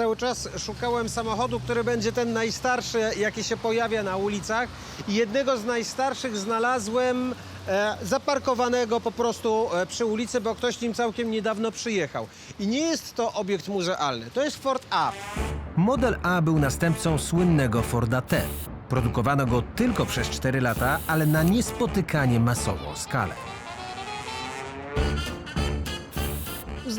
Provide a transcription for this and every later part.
cały czas szukałem samochodu, który będzie ten najstarszy, jaki się pojawia na ulicach. I jednego z najstarszych znalazłem e, zaparkowanego po prostu e, przy ulicy, bo ktoś nim całkiem niedawno przyjechał. I nie jest to obiekt muzealny, to jest Ford A. Model A był następcą słynnego Forda T. Produkowano go tylko przez 4 lata, ale na niespotykanie masową skalę.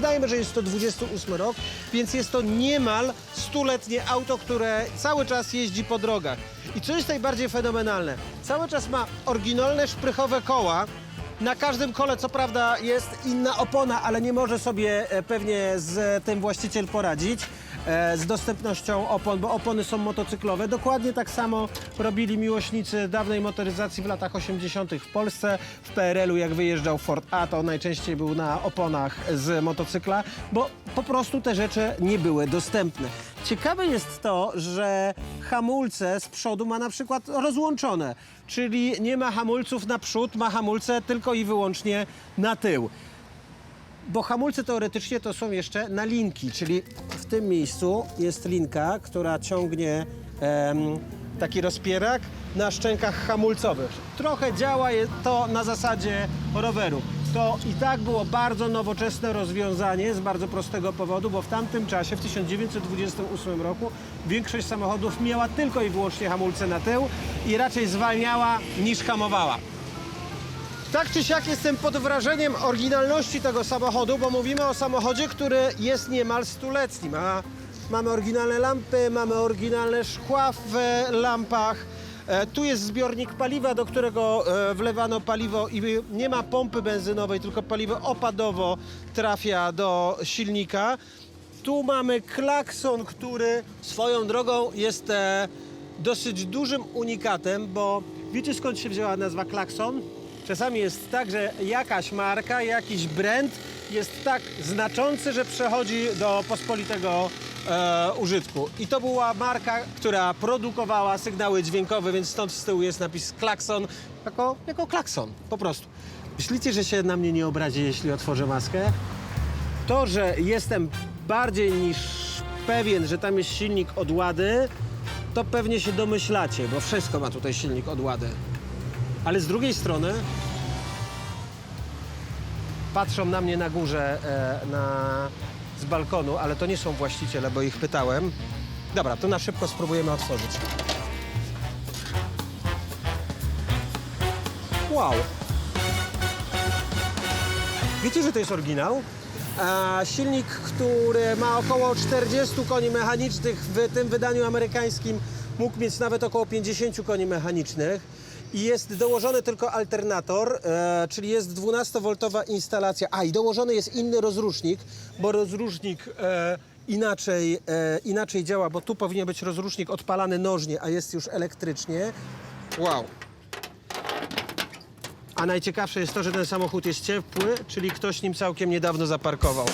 Uznajmy, że jest to 28 rok, więc jest to niemal stuletnie auto, które cały czas jeździ po drogach. I co jest najbardziej fenomenalne? Cały czas ma oryginalne szprychowe koła. Na każdym kole, co prawda, jest inna opona, ale nie może sobie e, pewnie z tym właściciel poradzić e, z dostępnością opon, bo opony są motocyklowe. Dokładnie tak samo robili miłośnicy dawnej motoryzacji w latach 80. w Polsce. W PRL-u jak wyjeżdżał Ford A, to najczęściej był na oponach z motocykla, bo po prostu te rzeczy nie były dostępne. Ciekawe jest to, że hamulce z przodu ma na przykład rozłączone, czyli nie ma hamulców na przód, ma hamulce tylko i wyłącznie na tył. Bo hamulce teoretycznie to są jeszcze na linki, czyli w tym miejscu jest linka, która ciągnie em, taki rozpierak na szczękach hamulcowych. Trochę działa je- to na zasadzie roweru. To i tak było bardzo nowoczesne rozwiązanie z bardzo prostego powodu, bo w tamtym czasie, w 1928 roku, większość samochodów miała tylko i wyłącznie hamulce na tył i raczej zwalniała niż hamowała. Tak czy siak jestem pod wrażeniem oryginalności tego samochodu, bo mówimy o samochodzie, który jest niemal stuletni. Ma, mamy oryginalne lampy, mamy oryginalne szkła w lampach. E, tu jest zbiornik paliwa, do którego e, wlewano paliwo i nie ma pompy benzynowej, tylko paliwo opadowo trafia do silnika. Tu mamy klakson, który swoją drogą jest e, dosyć dużym unikatem, bo wiecie skąd się wzięła nazwa klakson? Czasami jest tak, że jakaś marka, jakiś brand jest tak znaczący, że przechodzi do pospolitego e, użytku. I to była marka, która produkowała sygnały dźwiękowe, więc stąd z tyłu jest napis klakson jako, jako klakson, po prostu. Myślicie, że się na mnie nie obrazi, jeśli otworzę maskę? To, że jestem bardziej niż pewien, że tam jest silnik od Łady, to pewnie się domyślacie, bo wszystko ma tutaj silnik od Łady. Ale z drugiej strony patrzą na mnie na górze e, na, z balkonu, ale to nie są właściciele, bo ich pytałem. Dobra, to na szybko spróbujemy otworzyć. Wow! Wiecie, że to jest oryginał? A silnik, który ma około 40 koni mechanicznych, w tym wydaniu amerykańskim mógł mieć nawet około 50 koni mechanicznych. I jest dołożony tylko alternator, e, czyli jest 12-woltowa instalacja. A i dołożony jest inny rozrusznik, bo rozrusznik e, inaczej, e, inaczej działa, bo tu powinien być rozrusznik odpalany nożnie, a jest już elektrycznie. Wow! A najciekawsze jest to, że ten samochód jest ciepły, czyli ktoś nim całkiem niedawno zaparkował.